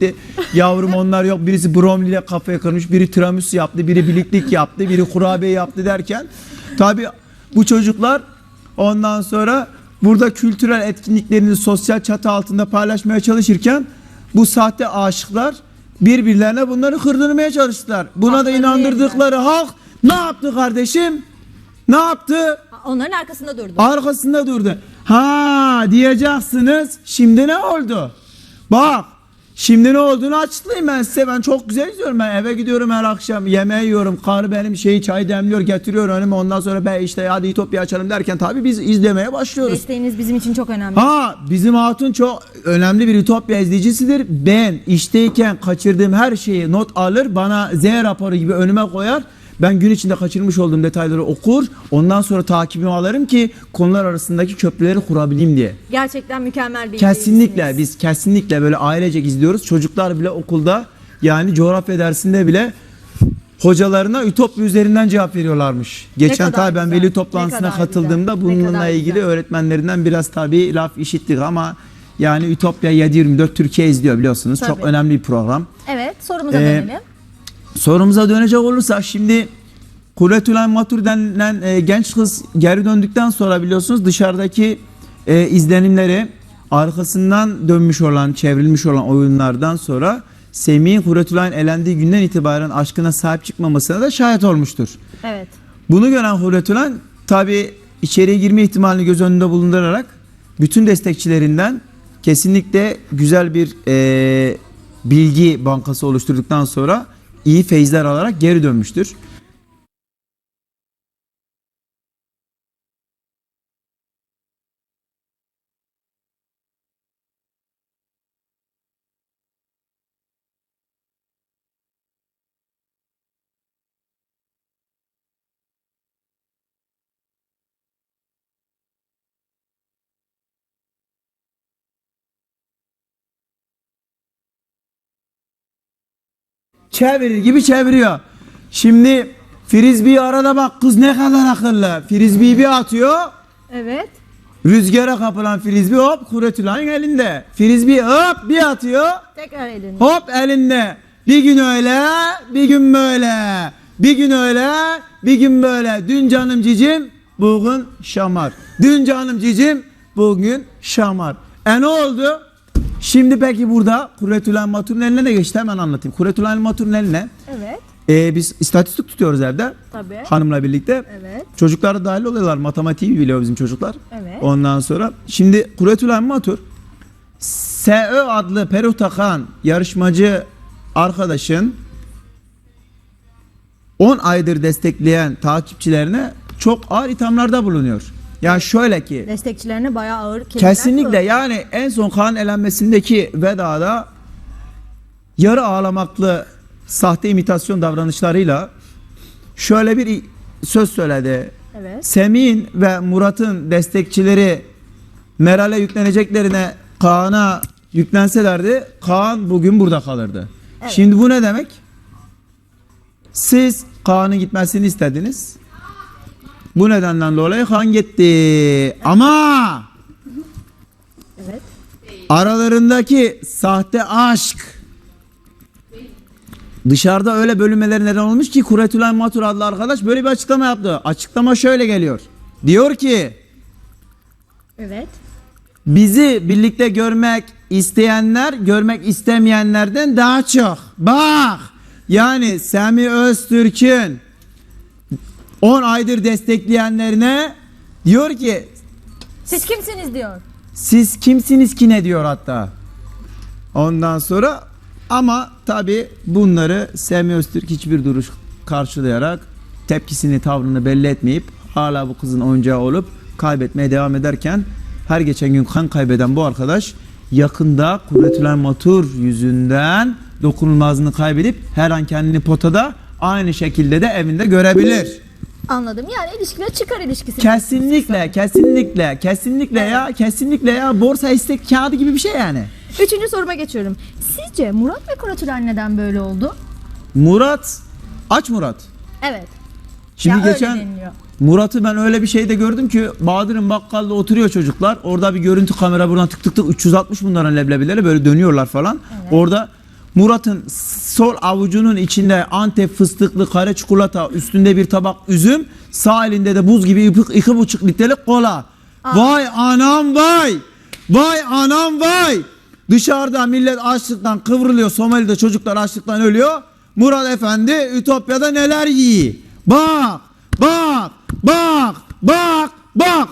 gitti. Yavrum onlar yok. Birisi bromli ile kafaya kırmış. Biri tiramisu yaptı. Biri biliklik yaptı. Biri kurabiye yaptı derken. Tabii bu çocuklar ondan sonra burada kültürel etkinliklerini sosyal çatı altında paylaşmaya çalışırken bu sahte aşıklar birbirlerine bunları kırdırmaya çalıştılar. Buna da Haklarını inandırdıkları halk ne yaptı kardeşim? Ne yaptı? Onların arkasında durdu. Arkasında durdu. Ha diyeceksiniz. Şimdi ne oldu? Bak. Şimdi ne olduğunu açıklayayım ben size. Ben çok güzel izliyorum. Ben eve gidiyorum her akşam. Yemeği yiyorum. Karı benim şeyi çay demliyor getiriyor önüme. Ondan sonra ben işte hadi İtopya açalım derken tabii biz izlemeye başlıyoruz. Desteğiniz bizim için çok önemli. Ha bizim hatun çok önemli bir Ütopya izleyicisidir. Ben işteyken kaçırdığım her şeyi not alır. Bana Z raporu gibi önüme koyar. Ben gün içinde kaçırmış olduğum detayları okur. Ondan sonra takibimi alırım ki konular arasındaki köprüleri kurabileyim diye. Gerçekten mükemmel bir Kesinlikle biz kesinlikle böyle ailecek izliyoruz. Çocuklar bile okulda yani coğrafya dersinde bile hocalarına Ütopya üzerinden cevap veriyorlarmış. Geçen kadar tabii ben güzel, veli ne toplantısına kadar katıldığımda güzel, ne bununla kadar ilgili güzel. öğretmenlerinden biraz tabii laf işittik ama yani Ütopya 724 Türkiye izliyor biliyorsunuz. Çok Tabii. önemli bir program. Evet sorumuza Ee, dönelim. Sorumuza dönecek olursak şimdi Kuretülen Matur denilen e, genç kız geri döndükten sonra biliyorsunuz dışarıdaki e, izlenimleri arkasından dönmüş olan, çevrilmiş olan oyunlardan sonra Semih'in Kuretülen elendiği günden itibaren aşkına sahip çıkmamasına da şahit olmuştur. Evet. Bunu gören Huretülen tabi içeriye girme ihtimalini göz önünde bulundurarak bütün destekçilerinden kesinlikle güzel bir e, bilgi bankası oluşturduktan sonra iyi feyizler alarak geri dönmüştür. Çevirir gibi çeviriyor. Şimdi Frisbee arada bak kız ne kadar akıllı. Frisbee'yi bir atıyor. Evet. Rüzgara kapılan frisbee hop Kuretülay'ın elinde. Frisbee hop bir atıyor. Tekrar elini. Hop elinde. Bir gün öyle, bir gün böyle. Bir gün öyle, bir gün böyle. Dün canım cicim, bugün şamar. Dün canım cicim, bugün şamar. E ne oldu? Şimdi peki burada Kuretülen Matur'un eline ne geçti? Hemen anlatayım. Kuretülen Matur'un eline Evet. e, biz istatistik tutuyoruz evde. Tabii. Hanımla birlikte. Evet. Çocuklar da dahil oluyorlar. Matematiği biliyor bizim çocuklar. Evet. Ondan sonra şimdi Kuretül Matur SÖ adlı peruh takan yarışmacı arkadaşın 10 aydır destekleyen takipçilerine çok ağır ithamlarda bulunuyor. Yani şöyle ki Destekçilerine bayağı ağır kelimeler Kesinlikle kullanıyor. yani en son kan elenmesindeki vedada yarı ağlamaklı sahte imitasyon davranışlarıyla şöyle bir söz söyledi. Evet. Semih'in ve Murat'ın destekçileri Meral'e yükleneceklerine Kaan'a yüklenselerdi Kaan bugün burada kalırdı. Evet. Şimdi bu ne demek? Siz Kaan'ın gitmesini istediniz. Bu nedenden dolayı Kaan gitti. Ama Evet. aralarındaki sahte aşk dışarıda öyle bölünmeler neden olmuş ki Kuretülen Matur adlı arkadaş böyle bir açıklama yaptı. Açıklama şöyle geliyor. Diyor ki Evet. bizi birlikte görmek isteyenler görmek istemeyenlerden daha çok. Bak yani Sami Öztürk'ün 10 aydır destekleyenlerine diyor ki Siz kimsiniz diyor. siz kimsiniz ki ne diyor hatta. Ondan sonra ama tabi bunları Sami Öztürk hiçbir duruş karşılayarak tepkisini tavrını belli etmeyip hala bu kızın oyuncağı olup kaybetmeye devam ederken her geçen gün kan kaybeden bu arkadaş yakında Kuvvetülen Matur yüzünden dokunulmazlığını kaybedip her an kendini potada aynı şekilde de evinde görebilir. Anladım. Yani ilişkiler çıkar ilişkisi. Kesinlikle, kesinlikle, kesinlikle ya, kesinlikle ya borsa istek kağıdı gibi bir şey yani. Üçüncü soruma geçiyorum. Sizce Murat ve Kuratülen neden böyle oldu? Murat, aç Murat. Evet. Şimdi Ya öyle geçen deniliyor. Murat'ı ben öyle bir şeyde gördüm ki Bahadır'ın bakkalda oturuyor çocuklar. Orada bir görüntü kamera buradan tık tık tık 360 bunların leblebileri böyle dönüyorlar falan. Orada Murat'ın sol avucunun içinde Antep fıstıklı kare çikolata, üstünde bir tabak üzüm, sağ elinde de buz gibi iki, iki buçuk litrelik kola. Vay anam vay! Vay anam vay! Dışarıda millet açlıktan kıvrılıyor. Somali'de çocuklar açlıktan ölüyor. Murat Efendi Ütopya'da neler yiyor? Bak, bak, bak, bak, bak.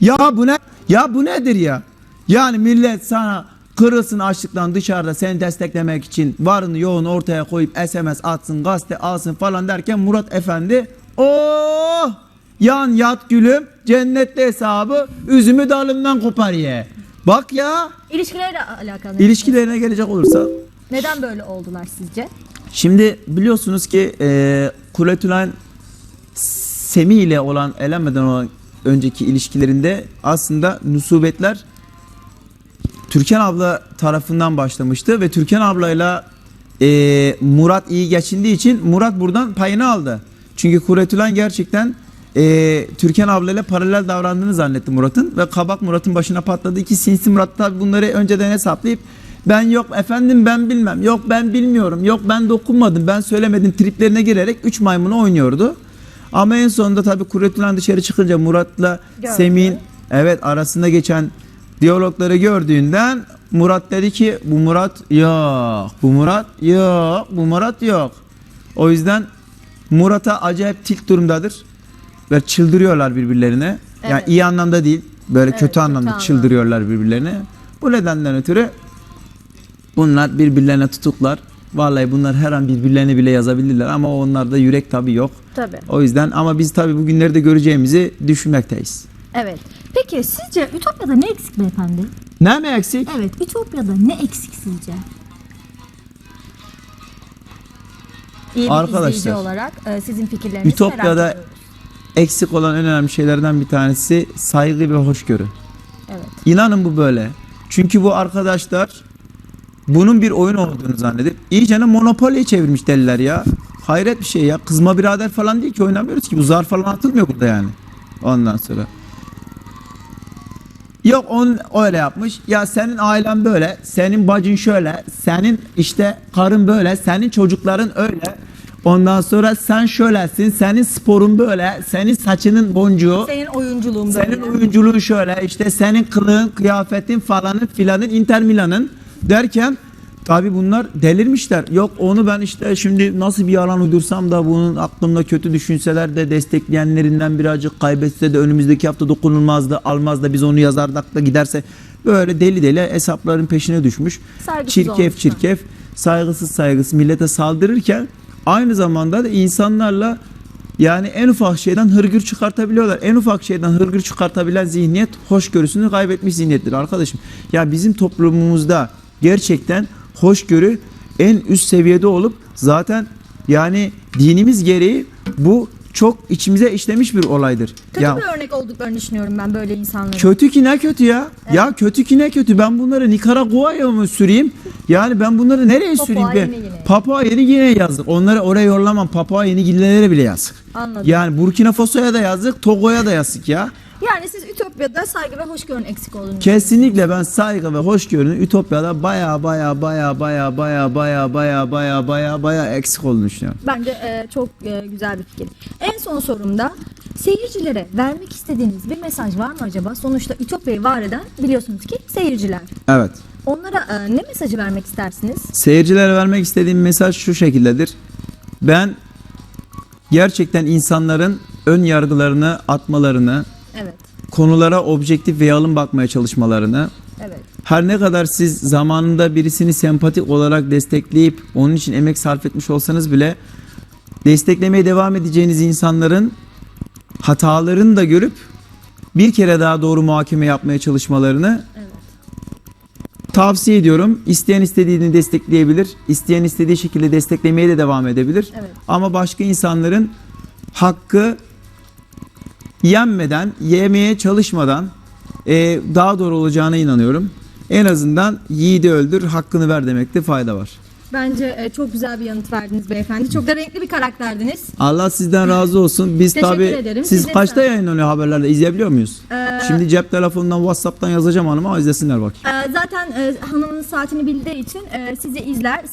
Ya bu ne? Ya bu nedir ya? Yani millet sana kırılsın açlıktan dışarıda seni desteklemek için varını yoğunu ortaya koyup SMS atsın, gazete alsın falan derken Murat Efendi oh yan yat gülüm cennette hesabı üzümü dalımdan kopar ye. Bak ya İlişkilerle alakalı. ilişkilerine gelecek olursa Neden böyle oldular sizce? Şimdi biliyorsunuz ki e, Kuretülen Semi ile olan elenmeden olan önceki ilişkilerinde aslında nusubetler Türkan abla tarafından başlamıştı ve Türkan ablayla e, Murat iyi geçindiği için Murat buradan payını aldı. Çünkü Kuretülen gerçekten e, Türkan ablayla paralel davrandığını zannetti Murat'ın ve kabak Murat'ın başına patladı. İki sinsi Murat tabi bunları önceden hesaplayıp ben yok efendim ben bilmem yok ben bilmiyorum yok ben dokunmadım ben söylemedim triplerine girerek üç maymunu oynuyordu. Ama en sonunda tabi Kuretülen dışarı çıkınca Murat'la. Semih'in evet arasında geçen diyalogları gördüğünden Murat dedi ki bu Murat yok bu Murat yok bu Murat yok. O yüzden Murat'a acayip tilt durumdadır ve çıldırıyorlar birbirlerine. Yani Evet. iyi anlamda değil böyle Evet, kötü kötü anlamda anlamda. çıldırıyorlar birbirlerine. Bu nedenden ötürü bunlar birbirlerine tutuklar. Vallahi bunlar her an birbirlerini bile yazabilirler ama onlarda yürek tabi yok. Tabii. O yüzden ama biz tabi bugünleri de göreceğimizi düşünmekteyiz. Evet. Peki sizce Ütopya'da ne eksik beyefendi? Ne mi eksik? Evet, Ütopya'da ne eksik sizce? İyi bir Arkadaşlar, izleyici olarak e, sizin fikirlerinizi Ütopya'da- ediyoruz. Eksik olan en önemli şeylerden bir tanesi saygı ve hoşgörü. Evet. İnanın bu böyle. Çünkü bu arkadaşlar bunun bir oyun olduğunu zannedip iyicene monopoliye çevirmiş deliler ya. Hayret bir şey ya. Kızma birader falan değil ki oynamıyoruz ki. Bu zar falan atılmıyor burada yani. Ondan sonra. Yok on öyle yapmış. Ya senin ailen böyle, senin bacın şöyle, senin işte karın böyle, senin çocukların öyle. Ondan sonra sen şöylesin, senin sporun böyle, senin saçının boncuğu. Senin oyunculuğun Senin böyle. oyunculuğun şöyle işte senin kılığın, kıyafetin falanın filanın Inter Milan'ın derken tabi bunlar delirmişler. Yok onu ben işte şimdi nasıl bir yalan uydursam da bunun aklımda kötü düşünseler de destekleyenlerinden birazcık kaybetse de önümüzdeki hafta dokunulmazdı almaz da biz onu yazardık da giderse böyle deli deli hesapların peşine düşmüş. Saygısız Çirkef olmuşlar. çirkef saygısız saygısız millete saldırırken aynı zamanda da insanlarla yani en ufak şeyden hırgür çıkartabiliyorlar. En ufak şeyden hırgür çıkartabilen zihniyet hoşgörüsünü kaybetmiş zihniyettir arkadaşım. Ya bizim toplumumuzda gerçekten hoşgörü en üst seviyede olup zaten yani dinimiz gereği bu çok içimize işlemiş bir olaydır. Kötü ya bir örnek olduklarını düşünüyorum ben böyle insanların. Kötü ki ne kötü ya? Ya kötü ki ne kötü? Ben bunları Nikaragua'ya mı süreyim? Yani ben bunları nereye Papua süreyim? Ben. Papua Yeni Gine'ye yazdık. Onları oraya yollamam. Papua Yeni Gine'lere bile yazık. Anladım. Yani Burkina Faso'ya da yazdık, Togo'ya da yazık ya. Yani siz Ütopya'da saygı ve hoşgörünün eksik olduğunu Kesinlikle ben saygı ve hoşgörünün Ütopya'da baya baya baya baya baya baya baya baya baya baya eksik olduğunu düşünüyorum. Bence e, çok e, güzel bir fikir. En son sorumda seyircilere vermek istediğiniz bir mesaj var mı acaba? Sonuçta Ütopya'yı var eden biliyorsunuz ki seyirciler. Evet. Onlara e, ne mesajı vermek istersiniz? Seyircilere vermek istediğim mesaj şu şekildedir. Ben gerçekten insanların ön yargılarını atmalarını, Evet. konulara objektif ve yalın bakmaya çalışmalarını, Evet. her ne kadar siz zamanında birisini sempatik olarak destekleyip onun için emek sarf etmiş olsanız bile desteklemeye devam edeceğiniz insanların hatalarını da görüp bir kere daha doğru muhakeme yapmaya çalışmalarını Evet. tavsiye ediyorum. İsteyen istediğini destekleyebilir, isteyen istediği şekilde desteklemeye de devam edebilir. Evet. Ama başka insanların hakkı yenmeden, yemeye çalışmadan e, daha doğru olacağına inanıyorum. En azından yiğidi öldür, hakkını ver demekte fayda var. Bence e, çok güzel bir yanıt verdiniz beyefendi. Çok da renkli bir karakterdiniz. Allah sizden razı olsun. Biz Teşekkür tabi ederim. siz Size kaçta sağ- yayınlanıyor haberlerde izleyebiliyor muyuz? Ee, Şimdi cep telefonundan WhatsApp'tan yazacağım hanıma izlesinler bakayım. e, zaten e, hanımın saatini bildiği için e, sizi izler.